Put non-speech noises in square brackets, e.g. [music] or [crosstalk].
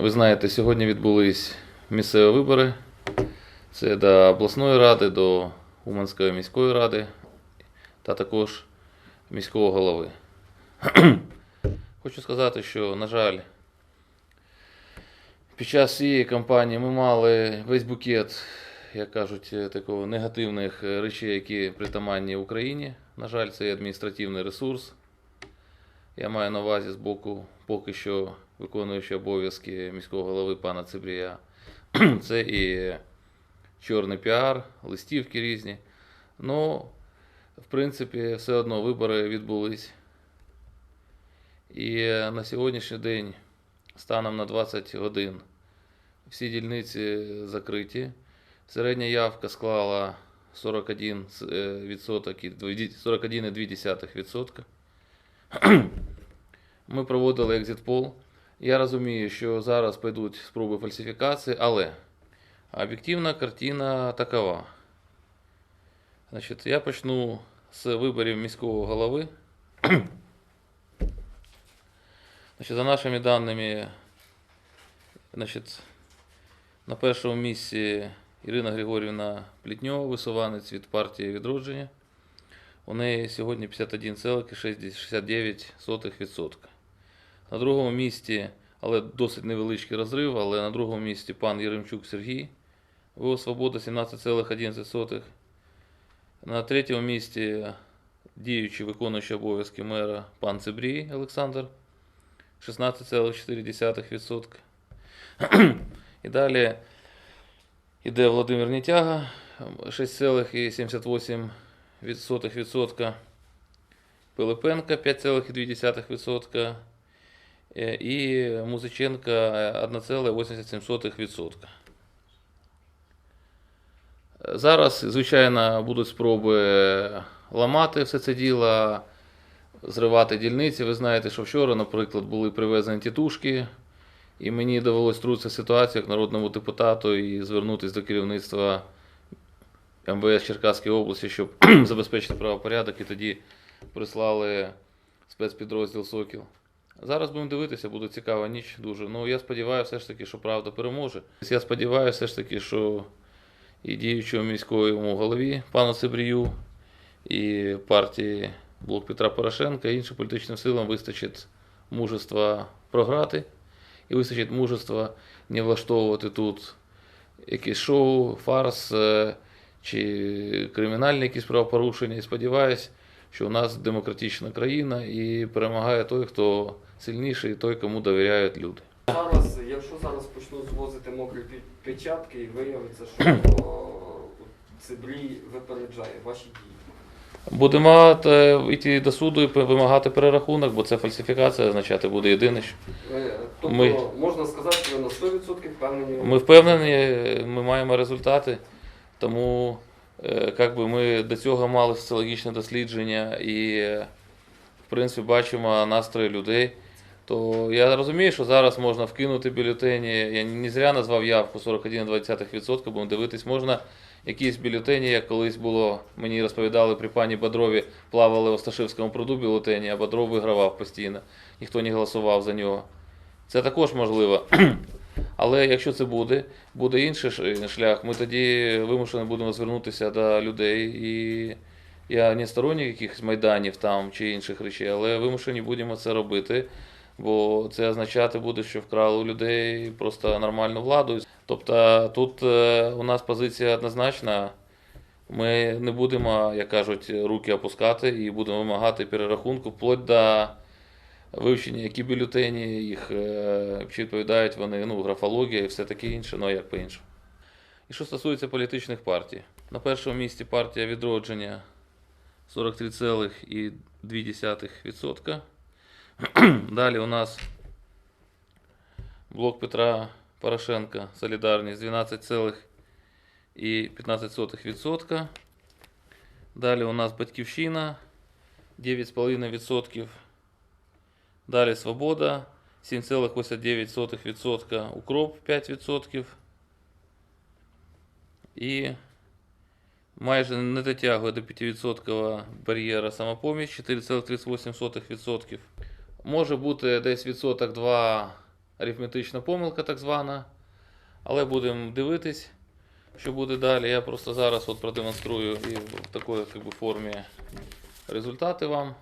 Ви знаєте, сьогодні відбулись місцеві вибори. Це до обласної ради, до Уманської міської ради та також міського голови. [clears throat] Хочу сказати, що, на жаль, під час цієї кампанії ми мали весь букет, як кажуть, такого негативних речей, які притаманні Україні. На жаль, це адміністративний ресурс. Я маю на увазі з боку поки що виконуючого обов'язки міського голови пана Цибрія. [clears throat] Це і чорний піар, листівки різні. Ну, в принципі, все одно вибори відбулись. І на сьогоднішній день, станом на 20 годин, всі дільниці закриті. Середня явка склала 41 [clears throat] е, відсоток і дві- 41,2%. Ми проводили екзит-пол. Я розумію, що зараз пойдуть спроби фальсифікації, але об'єктивна картина такова. Значить, я почну з виборів міського голови. [clears throat] Значить, за нашими даними, значить, на першому місці Ірина Григорівна Плітньова, висуванець від партії відродження. У неї сьогодні 51,69%. На другому місці, але досить невеличкий розрив, але на другому місці пан Єремчук Сергій. ВО Свобода 17,11%. На третьому місці діючий виконуючий обов'язки мера пан Цибрій Олександр 16,4%. І далі йде Володимир Нітяга 6,78%. Пилипенка 5,2% е, і Музиченка 1,87%. Зараз, звичайно, будуть спроби ламати все це діло, зривати дільниці. Ви знаєте, що вчора, наприклад, були привезені тітушки, і мені довелось трутися ситуацію як народному депутату і звернутися до керівництва МВС Черкаської області, щоб [clears throat] забезпечити правопорядок, і тоді прислали спецпідрозділ Сокіл. Зараз будемо дивитися, буде цікава ніч дуже. Ну, я сподіваюся, все ж таки, що правда переможе. Я сподіваюся, все ж таки, що і діючому міському голові пану Цибрію, і партії Блок Петра Порошенка, і іншим політичним силам вистачить мужества програти, і вистачить мужества не влаштовувати тут якесь шоу, фарс е, чи кримінальні якісь правопорушення. І сподіваюсь, що у нас демократична країна і перемагає той, хто сильніший, і той, кому довіряють люди. Зараз, якщо зараз почнуть звозити мокрі печатки і виявиться, що о, Цибрій випереджає ваші дії. Будемо е, йти до суду і вимагати перерахунок, бо це фальсифікація означати буде єдине. що Тобто Ми- можна сказати, що ви на 100% впевнені. Ми впевнені, ми маємо результати, тому е, як би ми до цього мали соціологічне дослідження і, е, в принципі, бачимо настрої людей. То я розумію, що зараз можна вкинути бюлетені. Я не зря назвав явку 41,2%, будемо дивитись, можна якісь бюлетені, як колись було, мені розповідали при пані Бодрові, плавали в Осташівському пруду бюлетені, а Бодров вигравав постійно. Ніхто не голосував за нього. Це також можливо. Але якщо це буде, буде інший шлях, ми тоді вимушені будемо звернутися до людей. І я не сторонник якихось майданів там чи інших речей, але вимушені будемо це робити, бо це означати буде, що вкрали у людей просто нормальну владу. Тобто тут е, у нас позиція однозначна. Ми не будемо, як кажуть, руки опускати і будемо вимагати перерахунку вплоть до вивчення, які бюлетені, їх, е, чи відповідають вони, ну, графологія і все таке інше, ну як по-іншому. І що стосується політичних партій. На першому місці партія відродження 43,2%. [clears throat] Далі у нас блок Петра Порошенка Солідарність 12,15%. Далі у нас Батьківщина 9,5%. Далі Свобода 7,89%, Укроп 5%. І майже не дотягує до 5% бар'єра самопоміч 4,38%. Може бути десь відсоток 2 арифметична помилка, так звана. Але будемо дивитись, що буде далі. Я просто зараз от продемонструю і в би, формі результати вам.